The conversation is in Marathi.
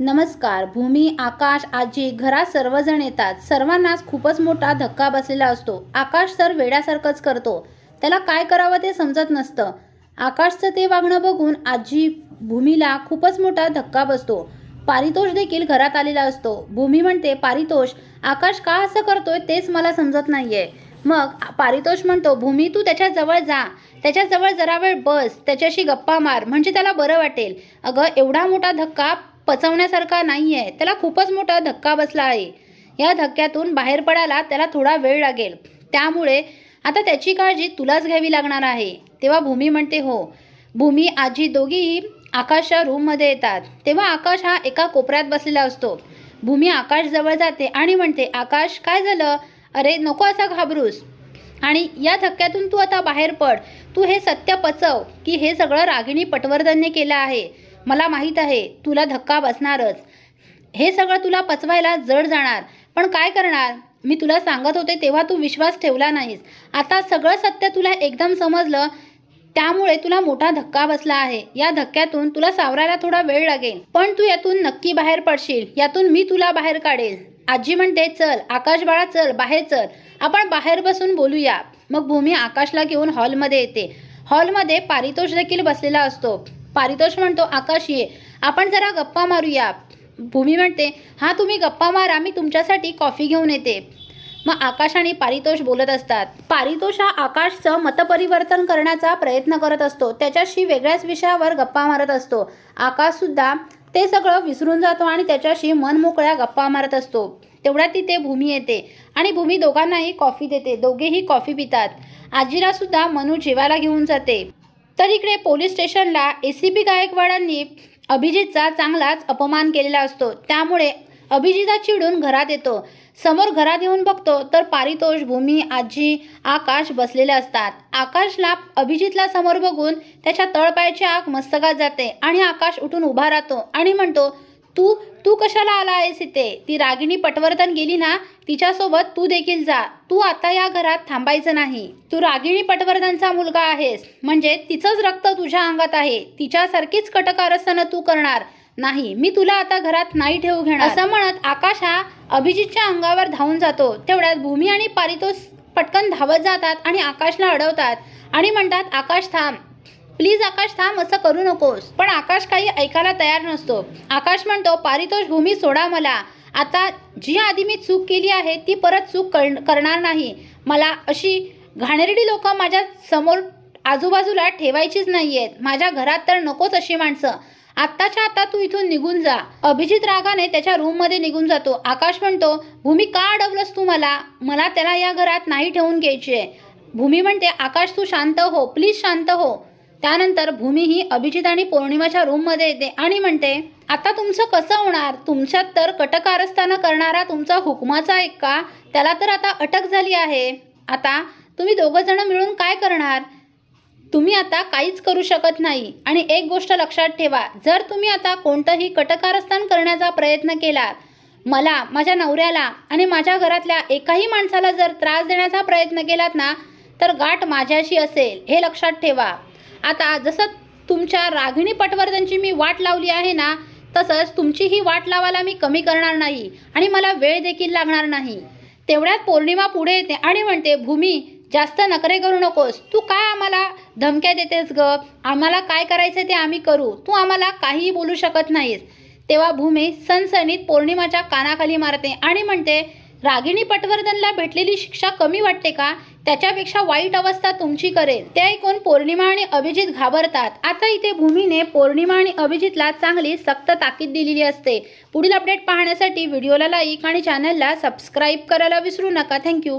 नमस्कार भूमी आकाश आजी घरात सर्वजण येतात. सर्वांनाच खूपच मोठा धक्का बसलेला असतो. आकाश तर वेड्यासारखंच करतो. त्याला काय करावं ते समजत नसतं. आकाशचं ते वागणं बघून आजी भूमीला खूपच मोठा धक्का बसतो. पारितोष देखील घरात आलेला असतो. भूमी म्हणते पारितोष आकाश का असं करतोय तेच मला समजत नाहीये. मग पारितोष म्हणतो भूमी तू त्याच्याजवळ जा. त्याच्याजवळ जरा वेळ बस. त्याच्याशी गप्पा मार. म्हणजे त्याला बरं वाटेल. अगं एवढा मोठा धक्का पचवण्यासारखा नाही आहे त्याला खूपच मोठा धक्का बसला आहे. या धक्क्यातून बाहेर पडायला त्याला थोडा वेळ लागेल. त्यामुळे आता त्याची काळजी तुलाच घ्यावी लागणार आहे. तेव्हा भूमी म्हणते हो. भूमी आजी दोघीही आकाशच्या रूममध्ये येतात. तेव्हा आकाश हा एका कोपऱ्यात बसलेला असतो. भूमी आकाश जवळ जाते आणि म्हणते आकाश काय झालं? अरे नको असा घाबरूस. आणि या धक्क्यातून तू आता बाहेर पड. तू हे सत्य पचव की हे सगळं रागिणी पटवर्धनने केलं आहे. मला माहीत आहे तुला धक्का बसणारच. हे सगळं तुला पचवायला जड जाणार. पण काय करणार? मी तुला सांगत होते तेव्हा तू विश्वास ठेवला नाहीस. आता सगळं सत्य तुला एकदम समजलं त्यामुळे तुला मोठा धक्का बसला आहे. या धक्क्यातून तुला सावरायला थोडा वेळ लागेल. पण तू यातून नक्की बाहेर पडशील. यातून मी तुला बाहेर काढेल. आजी म्हणते चल आकाश बाळा चल बाहेर चल. आपण बाहेर बसून बोलूया. मग भूमी आकाशला घेऊन हॉलमध्ये येते. हॉलमध्ये पारितोष देखील बसलेला असतो. पारितोष म्हणतो आकाश ये. आपण जरा गप्पा मारूया. भूमी म्हणते हां तुम्ही गप्पा मारा मी तुमच्यासाठी कॉफी घेऊन येते. मग आकाश आणि पारितोष बोलत असतात. पारितोष हा आकाशचं मतपरिवर्तन करण्याचा प्रयत्न करत असतो. त्याच्याशी वेगळ्याच विषयावर गप्पा मारत असतो. आकाशसुद्धा ते सगळं विसरून जातो आणि त्याच्याशी मन मोकळ्या गप्पा मारत असतो. तेवढ्यात तिथे भूमी येते आणि भूमी दोघांनाही कॉफी देते. दोघेही कॉफी पितात. आजीला सुद्धा मनू जेवायला घेऊन जाते. तर इकडे पोलीस स्टेशनला ए सी पी गायकवाडांनी अभिजितचा चांगलाच अपमान केलेला असतो. त्यामुळे अभिजिता चिडून घरात येतो. समोर घरात येऊन बघतो तर पारितोष भूमी आजी आकाश बसलेले असतात. आकाशला अभिजितला समोर बघून त्याच्या तळपायाची आग मस्तकात जाते आणि आकाश उठून उभा राहतो आणि म्हणतो तू तू कशाला आला आहेस इथे? ती रागिणी पटवर्धन गेली ना तिच्यासोबत तू देखील जा. तू आता या घरात थांबायचं नाही. तू रागिणी पटवर्धनचा मुलगा आहेस. म्हणजे तिचंच रक्त तुझ्या अंगात आहे. तिच्यासारखीच कटकारस्थानं तू करणार नाही. मी तुला आता घरात नाही ठेवू घेणार. असं म्हणत आकाश हा अभिजितच्या अंगावर धावून जातो. तेवढ्यात भूमी आणि पारितोष पटकन धावत जातात आणि आकाशला अडवतात आणि म्हणतात आकाश थांब. प्लीज आकाश थांब असं करू नकोस. पण आकाश काही ऐकायला तयार नसतो. आकाश म्हणतो पारितोष भूमी सोडा मला. आता जी आधी मी चूक केली आहे ती परत चूक कर करणार नाही. मला अशी घाणेरडी लोक माझ्यासमोर आजूबाजूला ठेवायचीच नाही आहेत माझ्या घरात तर नकोच अशी माणसं. आत्ताच्या आता तू इथून निघून जा. अभिजित रागाने त्याच्या रूममध्ये निघून जातो. आकाश म्हणतो भूमी का अडवलंस तू मला? मला त्याला या घरात नाही ठेवून घ्यायची आहे भूमी म्हणते आकाश तू शांत हो. प्लीज शांत हो. त्यानंतर भूमी ही अभिजित आणि पौर्णिमाच्या रूममध्ये येते आणि म्हणते आता तुमचं कसं होणार? तुमच्यात तर कटकारस्थानं करणारा तुमचा हुकमाचा एक का? त्याला तर आता अटक झाली आहे. आता तुम्ही दोघं जण मिळून काय करणार? तुम्ही आता काहीच करू शकत नाही. आणि एक गोष्ट लक्षात ठेवा जर तुम्ही आता कोणतंही कटकारस्थान करण्याचा प्रयत्न केला मला माझ्या नवऱ्याला आणि माझ्या घरातल्या एकाही माणसाला जर त्रास देण्याचा प्रयत्न केलात ना तर गाठ माझ्याशी असेल हे लक्षात ठेवा. आता जसं तुमच्या रागिणी पटवर्धनची मी वाट लावली आहे ना तसंच तुमची ही वाट लावायला मी कमी करणार नाही आणि मला वेळ देखील लागणार नाही. तेवढ्यात पौर्णिमा पुढे येते आणि म्हणते भूमी जास्त नखरे करू नकोस. तू काय आम्हाला धमक्या देतेस ग? आम्हाला काय करायचं ते आम्ही करू. तू आम्हाला काहीही बोलू शकत नाहीस. तेव्हा भूमी सनसनीत पौर्णिमाच्या कानाखाली मारते आणि म्हणते रागिणी पटवर्धनला भेटलेली शिक्षा कमी वाटते का? त्याच्यापेक्षा वाईट अवस्था तुमची करेल. ते ऐकून पौर्णिमा आणि अभिजित घाबरतात. आता इथे भूमीने पौर्णिमा आणि अभिजितला चांगली सक्त ताकीद दिलेली असते. पुढील अपडेट पाहण्यासाठी व्हिडिओला लाईक आणि चॅनलला सबस्क्राईब करायला विसरू नका. थँक्यू